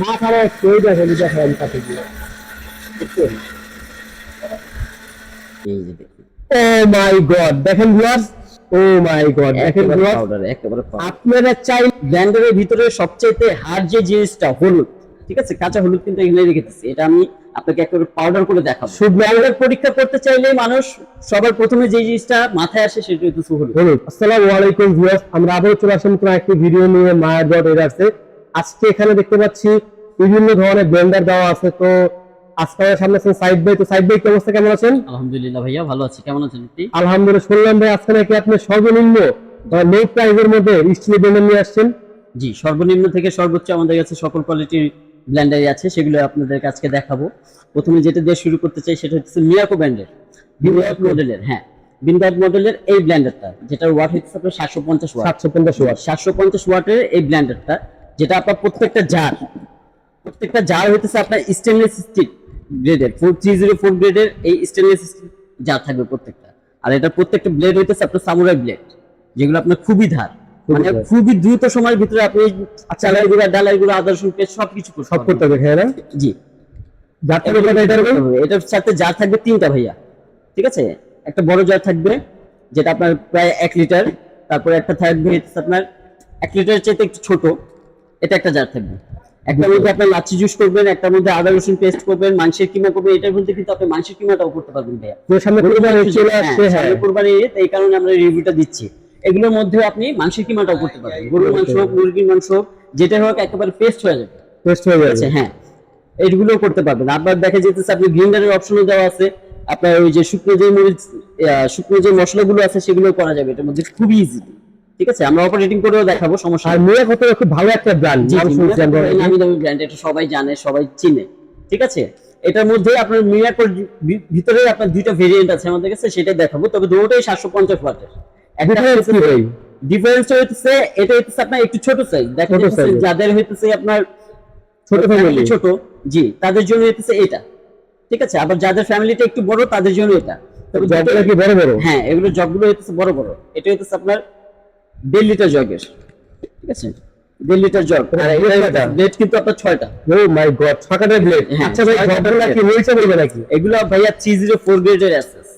দেখেন দেখেন আমি কাছে গিয়ে। ও মাই গড দেখেন ভিউয়ার্স ও মাই গড দেখেন ভিউয়ার্স একেবারে আপনারা চাই ব্লেন্ডারের ভিতরে হার্ড যে জিনিসটা হলুদ ঠিক আছে? কাঁচা হলুদ কিন্তু এখানে রেখেছি এটা আমি আপনাকে একেবারে পাউডার করে দেখাবো। শুধু ব্লেন্ডার পরীক্ষা করতে চাইলে মানুষ সবার প্রথমে যে জিনিসটা মাথায় আসে সেটা হচ্ছে হলুদ। আসসালামু আলাইকুম ভিউয়ার্স আমরা আবারও চলে আসলাম একটি ভিডিও নিয়ে মায়ের ডট এরার্সে আজকে এখানে দেখতে পাচ্ছি বিভিন্ন ধরনের ব্লেন্ডার দেওয়া আছে। তো আজকে আমাদের সামনে আছেন সাইড ভাই। তো সাইড ভাই কি অবস্থা? কেমন আছেন? আলহামদুলিল্লাহ ভাইয়া ভালো আছি। কেমন আছেন আপনি? আলহামদুলিল্লাহ শুনলাম ভাই আজকে নাকি আপনি সর্বনিম্ন লো প্রাইসের মধ্যে স্টিল ব্লেন্ডার নিয়ে আসছেন। জি সর্বনিম্ন থেকে সর্বোচ্চ আমাদের কাছে সকল কোয়ালিটির ব্লেন্ডারই আছে সেগুলো আপনাদের আজকে দেখাবো। প্রথমে যেটা দিয়ে শুরু করতে চাই সেটা হচ্ছে মিয়াকো ব্র্যান্ডের বিনগার্ড মডেলের হ্যাঁ। বিনগার্ড মডেলের এই ব্লেন্ডারটা যেটার ওয়াট হচ্ছে আপনার সাতশো পঞ্চাশ ওয়াট সাতশো পঞ্চাশ ওয়াট সাতশো পঞ্চাশ ওয়াটের এই ব্লেন্ডারটা যেটা আপনার প্রত্যেকটা জার প্রত্যেকটা জার হইতেছে আপনার স্টেনলেস স্টিল গ্রেডের ফোর থ্রি জিরো ফোর গ্রেডের এই স্টেনলেস স্টিল জার থাকবে প্রত্যেকটা। আর এটা প্রত্যেকটা ব্লেড হইতেছে আপনার সামুরাই ব্লেড যেগুলো আপনার খুবই ধার। মানে খুবই দ্রুত সময়ের ভিতরে আপনি চালাই গুঁড়া ডালাই গুঁড়া আদা রসুন পেস্ট সবকিছু সব করতে হবে হ্যাঁ জি। যার থেকে কথা এটা এরকম? এটার সাথে জার থাকবে তিনটা ভাইয়া ঠিক আছে? একটা বড় জার থাকবে যেটা আপনার প্রায় এক লিটার তারপরে একটা থাকবে আপনার এক লিটারের চাইতে একটু ছোট। এটা একটা জার থাকবে। একটার মধ্যে আপনার লাচ্ছি জুস করবেন একটার মধ্যে আদা রসুন পেস্ট করবেন মাংসের কিমা করবেন এটার মধ্যে কিন্তু আপনি মাংসের কিমাটাও করতে পারবেন ভাইয়া। সামনে কোরবানি চলে আসছে হ্যাঁ, হ্যাঁ। সামনে কোরবানি ঈদ, এই কারণে আমরা রিভিউটা দিচ্ছি। এগুলোর মধ্যে আপনি মাংসের কিমাটাও করতে পারবেন। গরুর মাংস হোক মুরগির মাংস হোক যেটা হোক একেবারে পেস্ট হয়ে যাবে। টেস্ট হয়ে যাবে। হ্যাঁ এইগুলো করতে পারবেন। আবার দেখা যেতেছে আপনি গ্রিন্ডারের অপশনও দেওয়া আছে। আপনার ওই যে শুকনো যে মরিচ শুকনো যে মশলাগুলো আছে সেগুলো করা যাবে। এটার মধ্যে খুবই ইজি ঠিক আছে আমরা অপারেটিং করেও দেখাবো সমস্যা আর। মেয়ে কত খুব ভালো একটা ব্র্যান্ড নাম দামি ব্র্যান্ড এটা সবাই জানে সবাই চিনে ঠিক আছে? এটার মধ্যে আপনার ভি- ভিতরে আপনার দুইটা ভেরিয়েন্ট আছে আমাদের কাছে সেটা দেখাবো তবে দুটোই সাতশো পঞ্চাশ ওয়াটের। Difference কি ভাই? ডিফারেন্স হইতেছে এটা হইতেছে আপনার একটু ছোট সাইজ দেখা যাচ্ছে যাদের হইতেছে আপনার ছোট ফ্যামিলি ছোট জি তাদের জন্য হইতেছে এটা ঠিক আছে? আবার যাদের ফ্যামিলিটা একটু বড় তাদের জন্য এটা। তবে বড় বড়? হ্যাঁ এগুলো জগগুলো হইতেছে বড় বড় এটা হইতেছে আপনার দেড় লিটার জগের ঠিক আছে? দেড় লিটার জগ? ব্লেড কিন্তু আপনার ছয়টা। ও মাই গড ছকাটের ব্লেড হ্যাঁ, আচ্ছা ভাই ছয়টা জগটা কি হয়েছে বলবে নাকি? এগুলো ভাইয়া থ্রি জিরো ফোর গ্রেডের অ্যাসেস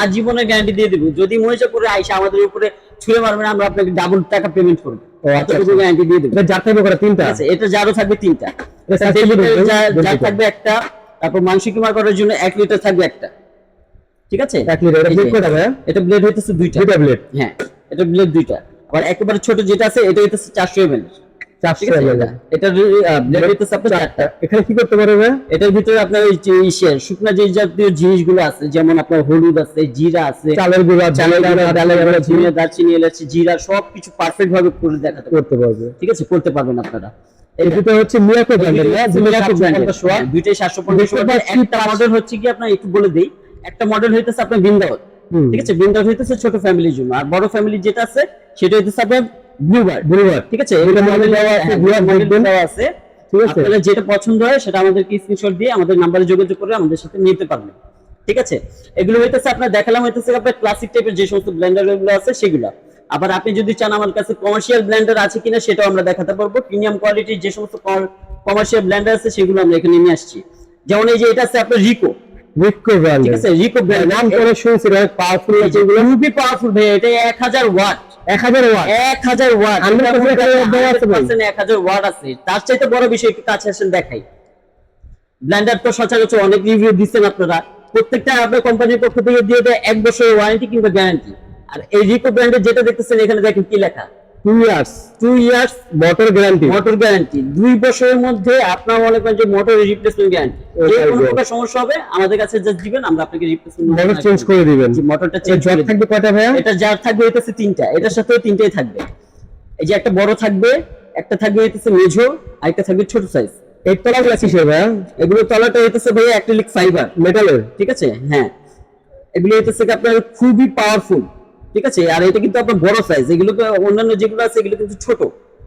আজীবনে গ্যারান্টি দিয়ে দিব। যদি মহিষা করে আইসা আমাদের উপরে ছুঁড়ে মারবেন আমরা আপনাকে ডাবল টাকা পেমেন্ট করব। আচ্ছা, এতটুকু আচ্ছা। গ্যারান্টি দিয়ে দেবো। যার থেকে করে তিনটা? আছে এটা থাকবে তিনটা। থাকবে একটা তারপর মাংস কিমা করার জন্য এক লিটার থাকবে একটা। ঠিক আছে? এক লিটার এটা ব্লেড কয়টা এটা ব্লেড হইতেছে দুইটা। দুইটা ব্লেড হ্যাঁ এটা ব্লেড দুইটা। আর একেবারে ছোট যেটা আছে এটা হইতেছে চারশো এমএল ঠিক 400 আছে এটা ব্লেড হইতেছে আপনার চারটা। এখানে কি করতে পারবে ভাই এটার ভিতরে আপনার ওই শুকনা যে জাতীয় জিনিসগুলো আছে যেমন আপনার হলুদ আছে জিরা আছে চালের গুঁড়া চালের গুঁড়া, ধনিয়া, দারচিনি এলাচি জিরা সবকিছু পারফেক্ট ভাবে করে দেখাতে করতে পারবে। ঠিক আছে? করতে পারবেন আপনারা। হচ্ছে মিয়াকো ব্র্যান্ডের না দুটো মিরাকো 750 হ্যাঁ, দুইটাই একটা মডেল হচ্ছে কি আপনার একটু বলে দেই। একটা মডেল হইতেছে আপনার বৃন্দাবন ঠিক আছে? বৃন্দাবন হইতেছে ছোট ফ্যামিলির জন্য। আর বড় ফ্যামিলি যেটা আছে সেটা হইতেছে আপনার ব্লুবার্ড বুঝবার ঠিক আছে? মডেল দেওয়া আছে, মডেল দেওয়া আছে। ঠিক আছে। আপনাদের যেটা পছন্দ হয় সেটা আমাদেরকে স্ক্রিনশট দিয়ে আমাদের নাম্বারে যোগাযোগ করে আমাদের সাথে নিতে পারবেন। ঠিক আছে? এগুলো হইতেছে আপনার দেখালাম হইতেছে আপনার ক্লাসিক টাইপের যে সমস্ত ব্লেন্ডারগুলো আছে সেগুলো। আবার আপনি যদি চান আমার কাছে কমার্শিয়াল ব্লেন্ডার আছে কিনা সেটাও আমরা দেখাতে পারব। প্রিমিয়াম কোয়ালিটির যে সমস্ত কমার্শিয়াল ব্লেন্ডার আছে সেগুলো আমরা এখানে নিয়ে আসছি। যেমন এই যে এটা আছে আপনার রিকো রিকো ঠিক আছে রিকো ব্র্যান্ড নাম করে শুনছি অনেক পাওয়ারফুল আছে এগুলো খুবই পাওয়ারফুল ভাই এটা এক হাজার ওয়াট। 1000 ওয়াট। এক হাজার ওয়াট। 100% দেওয়া আছে ভাই। এক হাজার ওয়াট আছে। তার চাইতে বড় বিষয় একটু কাছে আসেন দেখাই। ব্ল্যান্ডার তো সচরাচর অনেক রিভিউ দিচ্ছেন আপনারা। প্রত্যেকটা আপনার কোম্পানির পক্ষ থেকে দিয়ে দেয় এক বছরের ওয়ারেন্টি কিংবা গ্যারান্টি আর এই রিকো ব্র্যান্ডের যেটা দেখতেছেন এখানে দেখেন কি লেখা? 2 years two years motor guarantee motor guarantee দুই বছরের মধ্যে আপনার মনে করেন যে মোটর রিপ্লেসমেন্ট গ্যারান্টি যে কোনো প্রকার সমস্যা হবে আমাদের কাছে জাস্ট দিবেন আমরা আপনাকে রিপ্লেসমেন্ট মোটর চেঞ্জ করে দিবেন। মোটরটা চেঞ্জ করে থাকবে কয়টা ভাইয়া? এটা যার থাকবে হইতেছে তিনটা। এটার সাথে তিনটাই থাকবে। এই যে একটা বড় থাকবে একটা থাকবে হইতেছে মেঝো আর একটা থাকবে ছোট সাইজ এর তলা গুলা কিসের ভাইয়া? এগুলো তলাটা হইতেছে ভাই অ্যাক্রিলিক ফাইবার মেটালের ঠিক আছে? হ্যাঁ। এগুলো হইতেছে আপনার খুবই পাওয়ারফুল ঠিক আছে? আর এটা কিন্তু আপনার বড় সাইজ এগুলো তো অন্যান্য যেগুলো আছে এগুলো কিন্তু ছোট।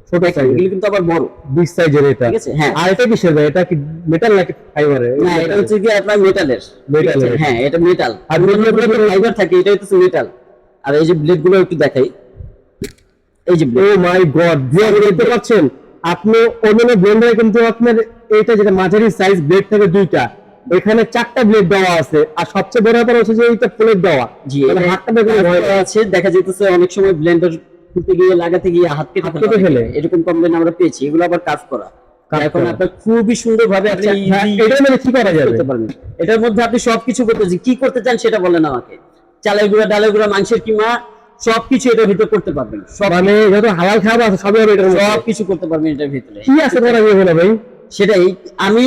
ছোট সাইজ এগুলো কিন্তু আবার বড়। বিগ সাইজের এটা। ঠিক আছে, হ্যাঁ। আর এটা কিসের ভাই? এটা কি মেটাল নাকি ফাইবারের না এটা হচ্ছে কি আপনার মেটালের। হ্যাঁ এটা মেটাল আর ফাইবার থাকে এটা হচ্ছে মেটাল আর এই যে ব্লেডগুলো একটু দেখাই। এই যে ও মাই গড ভিউয়ার দেখতে পাচ্ছেন আপনি অন্যান্য ব্লেন্ডারে কিন্তু আপনার এইটা যেটা মাঝারি সাইজ ব্লেড থাকে দুইটা এখানে চারটা ব্লেড দেওয়া আছে। আর সবচেয়ে বড় ব্যাপার হচ্ছে যে এইটা প্লেট দেওয়া। জি মানে হাতটা পায়। আছে দেখা যেতেছে অনেক সময় ব্লেন্ডার খুলতে গিয়ে লাগাতে গিয়ে হাত কেটে ফেলে। এরকম কমপ্লেন আমরা পেয়েছি। এগুলো আবার কাজ করা। এখন করা। আপনার খুবই সুন্দর ভাবে আপনি আচ্ছা, হ্যাঁ, এটার মানে কি করা যাবে? এটার মধ্যে আপনি সবকিছু করতে কি করতে চান সেটা বলেন আমাকে। চালের গুঁড়া ডালের গুঁড়া মাংসের কিমা সবকিছু এটার ভিতরে করতে পারবেন। মানে যত হালাল খাবার আছে সবই এটার মধ্যে। করতে পারবেন এটার ভিতরে। কি আছে ভাই? সেটাই আমি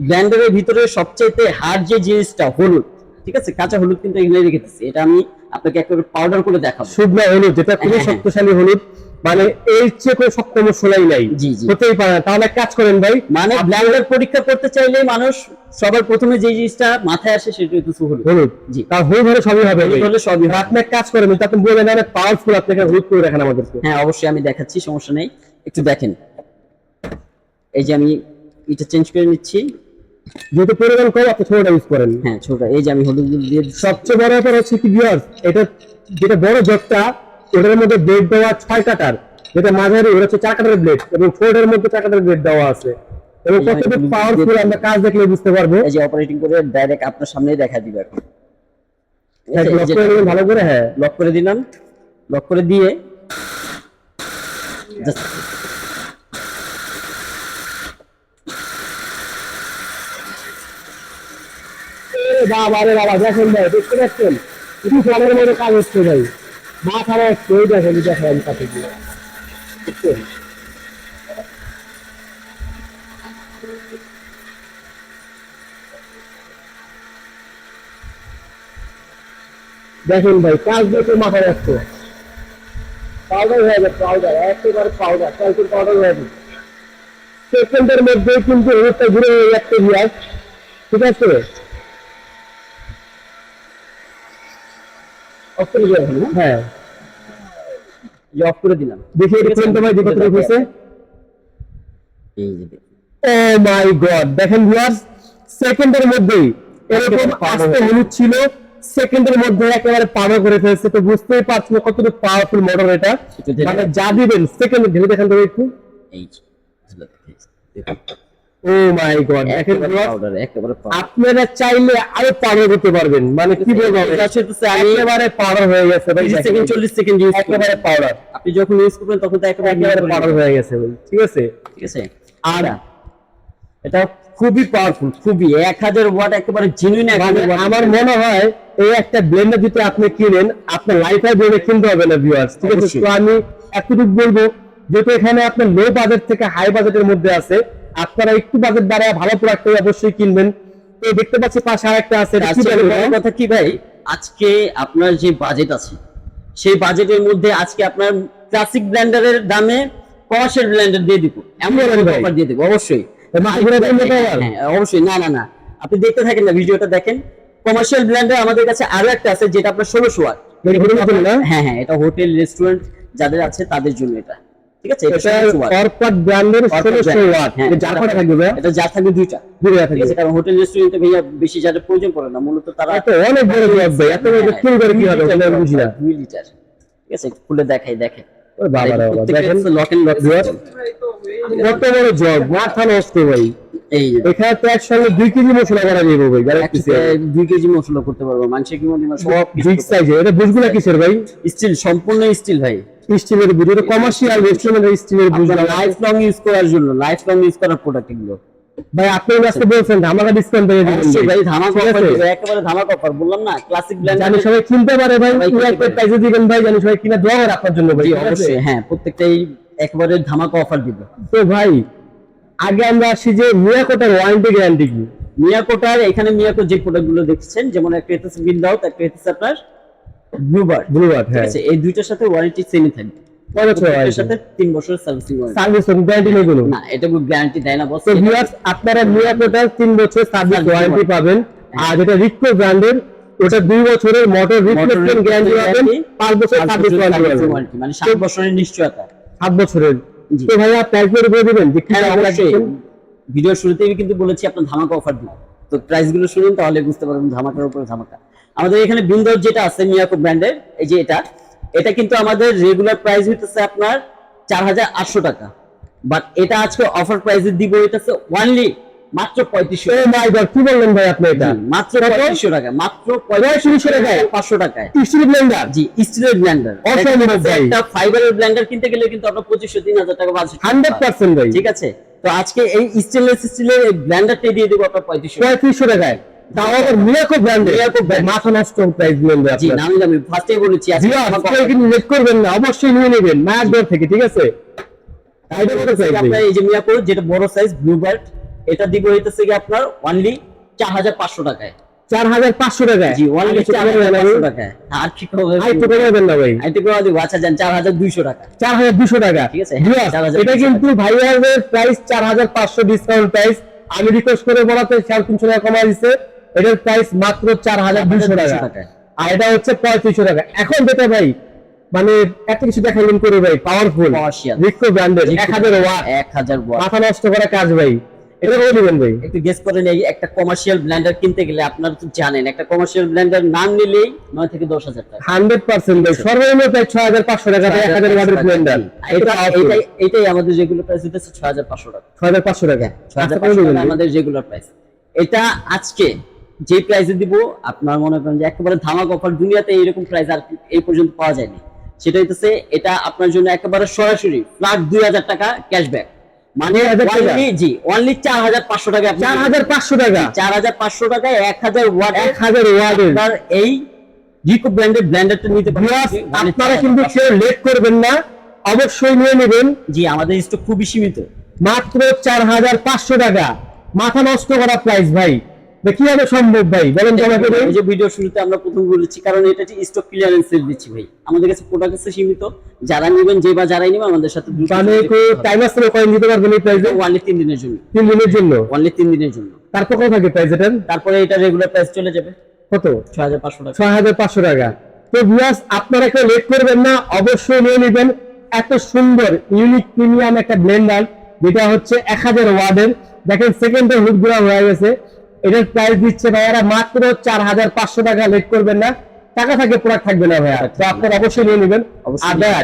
ব্ল্যান্ডারের ভিতরে সবচাইতে হার্ড যে জিনিসটা হলুদ ঠিক আছে কাঁচা হলুদ কিন্তু এখানে রেখে দিচ্ছি এটা আমি আপনাকে একটা পাউডার করে দেখাবো শুকনা হলুদ যেটা খুবই হ্যাঁ, হ্যাঁ। শক্তিশালী হলুদ মানে এর চেয়ে কোনো শক্ত মশলাই নাই। হতেই পারে না তাহলে কাজ করেন ভাই মানে ব্ল্যান্ডার পরীক্ষা করতে চাইলে মানুষ সবার প্রথমে যে জিনিসটা মাথায় আসে সেটা হচ্ছে হলুদ হলুদ জি। তার হলুদ হলে সবই হবে। হলে সবই হবে। আপনি এক কাজ করেন কিন্তু আপনি বলবেন অনেক পাওয়ারফুল আপনাকে হলুদ করে রাখেন আমাদেরকে হ্যাঁ অবশ্যই আমি দেখাচ্ছি সমস্যা নেই একটু দেখেন এই যে আমি এটা চেঞ্জ করে নিচ্ছি। যেহেতু পরিমাণ কম আপনি ছোটটা ইউজ করেন। হ্যাঁ ছোট এই যে আমি হলুদ দিয়ে সবচেয়ে বড় ব্যাপার হচ্ছে কি ভিউয়ার্স এটা যেটা বড় জগটা ওটার মধ্যে ব্লেড দেওয়া ছয় কাটার। যেটা মাঝারি ওটা হচ্ছে চার কাটার ব্লেড এবং ছোটের মধ্যে চার কাটার ব্লেড দেওয়া আছে। এবং কতটা পাওয়ারফুল আমরা কাজ দেখলে বুঝতে পারব। এই যে অপারেটিং করে ডাইরেক্ট আপনার সামনেই দেখা দিবে এখন। হ্যাঁ, লক করে নেবেন ভালো করে হ্যাঁ। লক করে দিলাম। লক করে দিয়ে বাবা দেখেন ভাই, দেখতে পাচ্ছেন? মধ্যে কাজ হচ্ছে ভাই। মাথা ওই দেখেন দেখেন কাছে? দেখেন ভাই, কাজ দেখে মাথা রাখছে পাউডার হয়ে যাবে পাউডার, একেবারে পাউডার ক্যালকুল পাউডার হয়ে যাবে সেকেন্ডের মধ্যে কিন্তু ঘুরে যাচ্ছে ঠিক আছে? অফ করে হ্যাঁ? অফ করে দিলাম। দেখি এটা কোনটা ভাই দেখো। তুমি হয়েছে। এই যে ও মাই গড দেখেন ভিউয়ার্স সেকেন্ডের মধ্যেই এরকম আস্তে হলুদ ছিল সেকেন্ডের মধ্যে একেবারে পাওয়া করে ফেলছে। তো বুঝতেই পারছি না কতটুকু পাওয়ারফুল মোটর এটা। মানে যা দিবেন সেকেন্ড দেখেন তো একটু। এই। ও মাই গড দেখেন একেবারে আপনারা চাইলে আরও করতে পারবেন। মানে কি বলব? এটা হচ্ছে একেবারে হয়ে গেছে ভাই 30 সেকেন্ড 40 সেকেন্ড ইউজ একেবারে পাউডার আপনি যখন ইউজ করবেন তখন তো একেবারে পাউডার হয়ে গেছে ভাই ঠিক আছে? ঠিক আছে? আর এটা খুবই পাওয়ারফুল খুবই। এক হাজার ওয়াট একেবারে জেনুইন মানে আমার মনে হয় এই একটা ব্লেন্ডার যদি আপনি কিনেন আপনার লাইফাই ব্লেন্ডার কিনতে হবে না ভিউয়ার্স ঠিক আছে। তো আমি এতটুকু বলব যেহেতু এখানে আপনার লো বাজেট থেকে হাই বাজেটের মধ্যে আছে আপনারা একটু বাজেট বাড়ায় ভালো প্রোডাক্ট অবশ্যই কিনবেন। তো দেখতে পাচ্ছি পাশে আরেকটা আছে ভাই? কথা কি ভাই? আজকে আপনার যে বাজেট আছে সেই বাজেটের মধ্যে আজকে আপনার ক্লাসিক ব্লেন্ডারের দামে কমার্শিয়াল ব্লেন্ডার দিয়ে দিব। এমন অফার দিয়ে দিব অবশ্যই? হ্যাঁ অবশ্যই না না না। আপনি দেখতে থাকেন না ভিডিওটা দেখেন। কমার্শিয়াল ব্লেন্ডার আমাদের কাছে আরও একটা আছে যেটা আপনার ষোলোশো ওয়াট? হ্যাঁ হ্যাঁ এটা হোটেল রেস্টুরেন্ট যাদের আছে তাদের জন্য এটা। ঠিক আছে? এটা এটা 1600 watt। অরপাট ব্র্যান্ডের Orpat ষোলোশো brand, ওয়াট হ্যাঁ, কটা থাকবে এটা যা থাকবে দুইটা। ঘুরে থাকবে। কারণ হোটেল রেস্টুরেন্টে ভাইয়া বেশি যাদের প্রয়োজন পড়ে না মূলত তারা অনেক বড় ব্লক ভাই এত বড় হ্যাঁ, করে কি হবে দুই সেটা আমি লিটার, বুঝি না। দুই লিটার। ঠিক আছে খুলে দেখাই দেখেন। ওই বাবা বাবা দেখেন। লক এন্ড লক Viewers, কত বড় জগ মাথা নষ্ট ভাই। এই যে। এখানে তো একসঙ্গে দুই কেজি মশলা করা যাবে ভাই দুই কেজি মশলা করতে পারব মাংসের কি মধ্যে সব বিগ সাইজে এটা বুঝগুলা কিসের ভাই? স্টিল সম্পূর্ণ স্টিল ভাই। স্টিলের বুঝ এটা কমার্শিয়াল রেস্টুরেন্টের স্টিলের বুঝগুলা লাইফ লং ইউজ করার জন্য লাইফ লং ইউজ করার প্রোডাক্ট এগুলো ভাই আপনি আজকে বলছেন আমাকে ডিসকাউন্ট দিয়ে দিবেন ভাই ধামাক অফার? একেবারে ধামাক অফার বললাম না ক্লাসিক ব্র্যান্ড জানি সবাই কিনতে পারে ভাই পুরো একটা পারে। প্রাইসে দিবেন ভাই জানি সবাই কিনা দোয়া করে আপনার জন্য ভাই? অবশ্যই হ্যাঁ প্রত্যেকটাই একেবারে ধামাকা অফার দিব তো ভাই আগে আমরা আসি যে মিয়াকোটার ওয়ারেন্টি গ্যারান্টি কি মিয়াকোটার এখানে মিয়াকো যে প্রোডাক্টগুলো দেখছেন যেমন একটা হচ্ছে দাও একটা হচ্ছে আপনার ব্লুবার্ড ব্লুবার্ড হ্যাঁ। এই দুইটার সাথে ওয়ারেন্টি সেমই থাকবে কত বছর এর ওয়ারেন্টি সাথে তিন বছরের সার্ভিসিং ওয়ারেন্টি সার্ভিস গ্যারান্টি নেই কোনো? না এটা কোনো গ্যারান্টি দেয় না বস তো ভিউয়ার্স আপনারা তিন বছর সার্ভিস ওয়ারেন্টি পাবেন। আর যেটা রিকো ব্র্যান্ডের ওটা দুই বছরের মোটর রিপ্লেসমেন্ট গ্যারান্টি পাবেন। পাঁচ বছর সার্ভিস ওয়ারেন্টি পাবেন। মানে সাত বছরের নিশ্চয়তা। সাত বছরের। তো ভাইয়া দিবেন? যে হ্যাঁ অবশ্যই। শুরুতেই কিন্তু বলেছি আপনার ধামাকা অফার দিব তো প্রাইসগুলো শুনুন তাহলে বুঝতে পারবেন ধামাকার উপরে ধামাকা। আমাদের এখানে বিন্দাস যেটা আছে মিয়াকো ব্র্যান্ডের এই যে এটা এটা কিন্তু আমাদের রেগুলার প্রাইস হইতেছে আপনার চার হাজার আটশো টাকা। বাট এটা আজকে অফার প্রাইসে দিব হচ্ছে অনলি মাত্র পঁয়ত্রিশশো মাই গড কি বললেন ভাই আপনি এটা? মাত্র? পঁয়ত্রিশশো টাকা মাত্র পঁয়ত্রিশশো টাকায়? পাঁচশো টাকায়। স্টিল ব্লেন্ডার জি স্টিলের ব্লেন্ডার। একটা ফাইবারের ব্লেন্ডার কিনতে গেলে কিন্তু আপনার পঁচিশশো তিন হাজার টাকা বাজেট হান্ড্রেড পার্সেন্ট ভাই। ঠিক আছে? তো আজকে এই স্টেনলেস স্টিলের এই ব্লেন্ডারটা দিয়ে দেবো আপনার পঁয়ত্রিশশো পঁয়ত্রিশশো টাকায়। মিরাকো ব্র্যান্ড মাথা নষ্ট প্রাইস দিলেন জি আপনার। নামি ফার্স্টেই বলেছি আজকে জিয়া কিন্তু লেট করবেন না অবশ্যই নিয়ে নেবেন মায়ের থেকে ঠিক আছে? এটা কত হচ্ছে আপনার এই যে মিয়াকোর যেটা বড় সাইজ ব্লু বার্ড এটা দিব হইতেছে কি আপনার অনলি চার হাজার পাঁচশো টাকায়। চার হাজার পাঁচশো টাকায়? জি অনলি আরেকটু চার কমাবেন হাজার না পাঁচশো ভাই? টাকায়। আর ঠিক হবে? আরেকটু কমাবেন না ভাই। আইটি করে দিব। আচ্ছা যান চার হাজার দুইশো টাকা। চার হাজার দুশো টাকা। ঠিক আছে, জিয়া, 4,200 এটা কিন্তু ভাইয়াদের প্রাইস চার হাজার পাঁচশো ডিসকাউন্ট প্রাইস আমি রিকোয়েস্ট করে বলাতে সাড়ে তিনশো টাকা কমা দিচ্ছে এটার প্রাইস মাত্র চার হাজার দুশো টাকা। আর এটা হচ্ছে পঁয়ত্রিশশো টাকা। এখন যেটা ভাই মানে এত কিছু দেখাইলেন করে ভাই পাওয়ারফুল। ব্র্যান্ডের এক হাজার ওয়াট এক হাজার ওয়াট মাথা নষ্ট করা কাজ ভাই। এটা দিবেন ভাই। একটু গেস করেন এই একটা কমার্শিয়াল ব্লেন্ডার কিনতে গেলে আপনারা তো জানেন একটা কমার্শিয়াল ব্লেন্ডার নাম নিলেই নয় থেকে দশ হাজার টাকা। হান্ড্রেড পার্সেন্ট ভাই। সর্বনিম্ন প্রায় ছয় হাজার পাঁচশো টাকা এক হাজার ওয়াটের ব্লেন্ডার এটা এটা এটাই এটাই আমাদের রেগুলার প্রাইস হচ্ছে ছয় হাজার পাঁচশো টাকা। ছয় হাজার পাঁচশো টাকা। আচ্ছা, পাঁচশো টাকা ভাই। আমাদের রেগুলার প্রাইস এটা আজকে যে প্রাইসে দিব আপনার মনে করেন যে একেবারে ধামাক অফার দুনিয়াতে এইরকম প্রাইস আর এই পর্যন্ত পাওয়া যায়নি। সেটা হইতেছে এটা আপনার জন্য একেবারে সরাসরি ফ্ল্যাট দুই হাজার টাকা ক্যাশব্যাক মানে 2,000 জি অনলি চার হাজার পাঁচশো টাকা চার হাজার পাঁচশো টাকা? চার হাজার পাঁচশো টাকায় এক হাজার ওয়াট এক হাজার আপনার এই রিকো ব্র্যান্ডের ব্র্যান্ডারটা নিতে পারেন। আপনারা কিন্তু কেউ লেট করবেন না অবশ্যই নিয়ে নেবেন। জি আমাদের স্টক খুবই সীমিত। মাত্র চার হাজার পাঁচশো টাকা। মাথা নষ্ট করা প্রাইস ভাই। কীভাবে সম্ভব ভাই? বলেন তো আমাকে ভাই এই যে ভিডিও শুরুতে আমরা প্রথম বলেছি কারণ এটা স্টক ক্লিয়ারেন্স সেল দিচ্ছি ভাই। আমাদের কাছে প্রোডাক্ট আছে সীমিত। যারা নেবেন যে বা যারাই নেবেন আমাদের সাথে মানে টাইম আসলে কয়েন দিতে পারবেন এই প্রাইসে ওয়ানলি তিন দিনের জন্য। তিন দিনের জন্য? ওয়ানলি তিন দিনের জন্য। তারপর কত থাকে প্রাইস তারপরে এটা রেগুলার প্রাইস চলে যাবে। কত? ছয় হাজার পাঁচশো টাকা। ছয় হাজার পাঁচশো টাকা। তো ভিউয়ার্স আপনারা কেউ লেট করবেন না অবশ্যই নিয়ে নেবেন। এত সুন্দর ইউনিক প্রিমিয়াম একটা ব্লেন্ডার যেটা হচ্ছে এক হাজার ওয়ার্ডের। দেখেন সেকেন্ডের হুডগুলা হয়ে গেছে। এটার প্রাইস দিচ্ছে ভাইয়ারা মাত্র চার হাজার পাঁচশো টাকা লেট করবেন না। টাকা থাকে প্রোডাক্ট থাকবে না ভাইয়া তো আপনারা অবশ্যই নিয়ে নেবেন।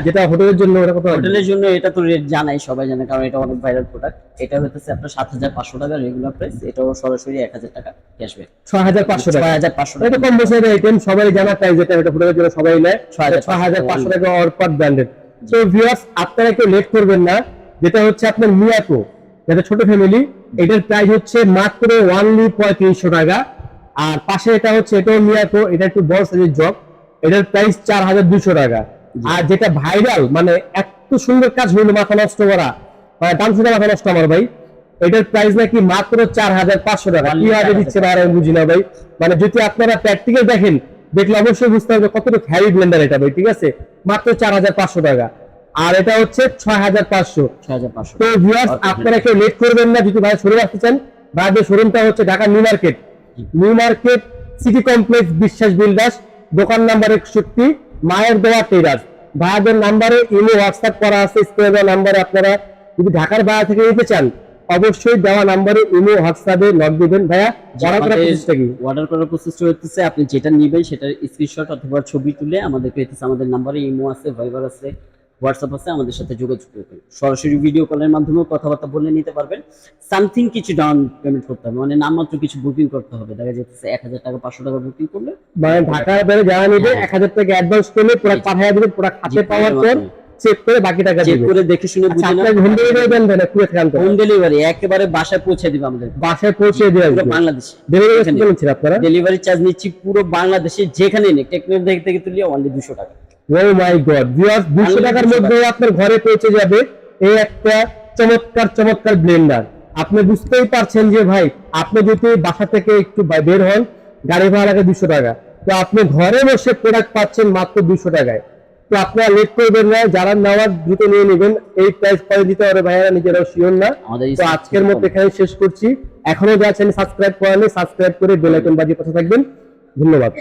যেটা হোটেলের জন্য কত হোটেলের জন্য এটা তো রেট জানাই সবাই জানে কারণ এটা অনেক ভাইরাল প্রোডাক্ট এটা হচ্ছে আপনার সাত হাজার পাঁচশো টাকা রেগুলার প্রাইস এটাও সরাসরি এক হাজার টাকা ক্যাশব্যাক ছয় হাজার পাঁচশো টাকা। ছয় হাজার পাঁচশো এটা কম বছরের আইটেম সবাই জানা প্রাইস যেটা এটা হোটেলের জন্য সবাই নেয়। 6,500 ছয় হাজার পাঁচশো টাকা অরপার ব্র্যান্ডেড তো ভিউয়ার্স আপনারা কেউ লেট করবেন না। যেটা হচ্ছে আপনার মিয়াকো যেটা ছোট ফ্যামিলি এটার প্রাইস হচ্ছে মাত্র ওয়ানলি পঁয়ত্রিশশো টাকা। আর পাশে এটা হচ্ছে এটাও মিয়াকো এটা একটু বড় সাইজের জগ এটার প্রাইস চার হাজার দুশো টাকা আর যেটা ভাইরাল মানে এত সুন্দর কাজ হইল মাথা নষ্ট করা। মানে দাম শুনে মাথা নষ্ট আমার ভাই। এটার প্রাইস নাকি মাত্র চার হাজার পাঁচশো টাকা। কীভাবে 4,500 দিচ্ছে ভাই আমি বুঝি না ভাই। মানে যদি আপনারা প্র্যাকটিক্যাল দেখেন দেখলে অবশ্যই বুঝতে হবে কতটুকু হ্যারি ব্লেন্ডার এটা ভাই ঠিক আছে? মাত্র চার হাজার পাঁচশো টাকা। আর এটা হচ্ছে ছয় হাজার পাঁচশো। তো ভিউয়ার্স আপনারা কেউ লেট করবেন না যদি ভাই শোরুম আসতে চান। ভাইদের শোরুমটা হচ্ছে Dhaka new market. New market city complex Biswas builders দোকান নাম্বার একষট্টি মায়ের দেওয়া টেরাস ভাইয়াদের নাম্বারে ইমো হোয়াটসঅ্যাপ করা আছে স্ক্রিনে নাম্বারে আপনারা যদি ঢাকার বাইরে থেকে নিতে চান অবশ্যই দেওয়া নাম্বারে ইমো হোয়াটসঅ্যাপে লগ দিবেন। ভাইয়া যারা করার প্রচেষ্টা কি? অর্ডার করার প্রসেসটা হচ্ছে আপনি যেটা নেবেন সেটার স্ক্রিনশট অথবা ছবি তুলে আমাদেরকে হচ্ছে আমাদের নাম্বারে ইমো আছে ভাইবার আছে হোয়াটসঅ্যাপ আছে আমাদের সাথে যোগাযোগ করবেন সরাসরি ভিডিও কলের মাধ্যমেও কথাবার্তা বলে নিতে পারবেন সামথিং কিছু ডাউন পেমেন্ট করতে হবে মানে নাম মাত্র কিছু বুকিং করতে হবে দেখা যাচ্ছে এক হাজার টাকা পাঁচশো টাকা বুকিং করলে মানে ঢাকার বাইরে যারা নেবে হ্যাঁ। এক হাজার টাকা অ্যাডভান্স করলে প্রোডাক্ট পাঠিয়ে দেবে প্রোডাক্ট হাতে পাওয়ার পর। চেক করে বাকি টাকা চেক করে দেখে শুনে আচ্ছা, বুঝে আপনার হোম ডেলিভারি দেন না খান থেকে হোম ডেলিভারি একেবারে বাসায় পৌঁছে দিবে আমাদের। বাসায় পৌঁছে দিয়ে পুরো বাংলাদেশে। ডেলিভারি। কত নিচ্ছেন আপনারা? ডেলিভারি চার্জ নিচ্ছি পুরো বাংলাদেশে যেখানে নেই। টেকনোলজি থেকে থেকে তুলিয়ে অনলি দুশো টাকা। ও মাই গড ভিউয়ার্স 200 টাকার 200 মধ্যে আপনার ঘরে পৌঁছে যাবে এই একটা চমৎকার চমৎকার ব্লেন্ডার আপনি বুঝতেই পারছেন যে ভাই আপনি যদি বাসা থেকে একটু বের হন গাড়ি ভাড়া লাগে দুশো টাকা। তো আপনি ঘরে বসে প্রোডাক্ট পাচ্ছেন মাত্র দুশো টাকায়। তো আপনারা লেট করবেন না যারা নেওয়ার দ্রুত নিয়ে নেবেন এই প্রাইস পরে দিতে পারে ভাইয়ারা নিজেরাও শিওর না। তো আজকের মতো এখানে শেষ করছি। এখনও যা আছেন সাবস্ক্রাইব করেন সাবস্ক্রাইব করে বেল আইকন বাজিয়ে পাশে থাকবেন। ধন্যবাদ।